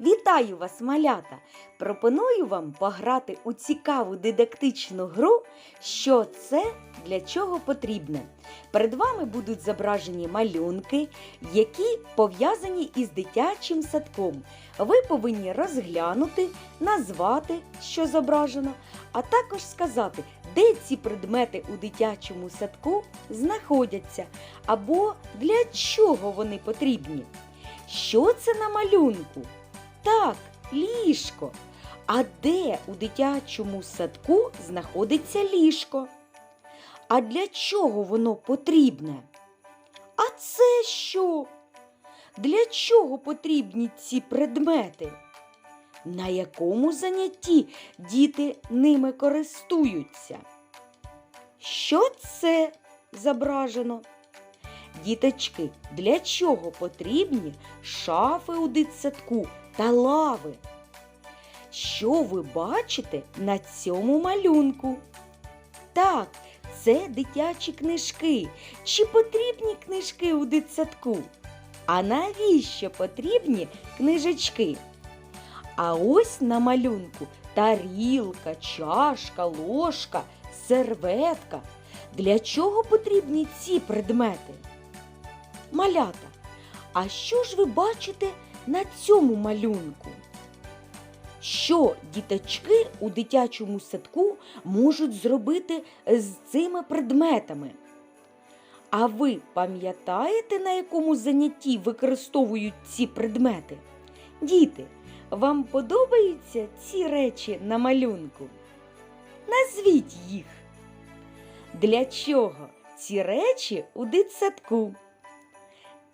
Вітаю вас, малята! Пропоную вам пограти у цікаву дидактичну гру, що це для чого потрібне. Перед вами будуть зображені малюнки, які пов'язані із дитячим садком. Ви повинні розглянути, назвати, що зображено, а також сказати, де ці предмети у дитячому садку знаходяться, або для чого вони потрібні. Що це на малюнку? Так, ліжко. А де у дитячому садку знаходиться ліжко? А для чого воно потрібне? А це що? Для чого потрібні ці предмети? На якому занятті діти ними користуються? Що це зображено? Діточки, для чого потрібні шафи у дитсадку та лави? Що ви бачите на цьому малюнку? Так, це дитячі книжки. Чи потрібні книжки у дитсадку? А навіщо потрібні книжечки? А ось на малюнку тарілка, чашка, ложка, серветка. Для чого потрібні ці предмети? Малята, а що ж ви бачите на цьому малюнку? Що діточки у дитячому садку можуть зробити з цими предметами? А ви пам'ятаєте, на якому занятті використовують ці предмети? Діти, вам подобаються ці речі на малюнку? Назвіть їх. Для чого ці речі у дитсадку?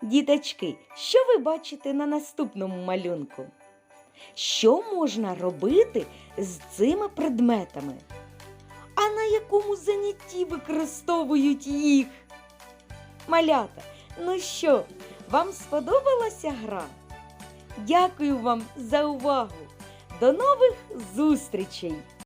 Діточки, що ви бачите на наступному малюнку? Що можна робити з цими предметами? А на якому занятті використовують їх? Малята, ну що, вам сподобалася гра? Дякую вам за увагу! До нових зустрічей!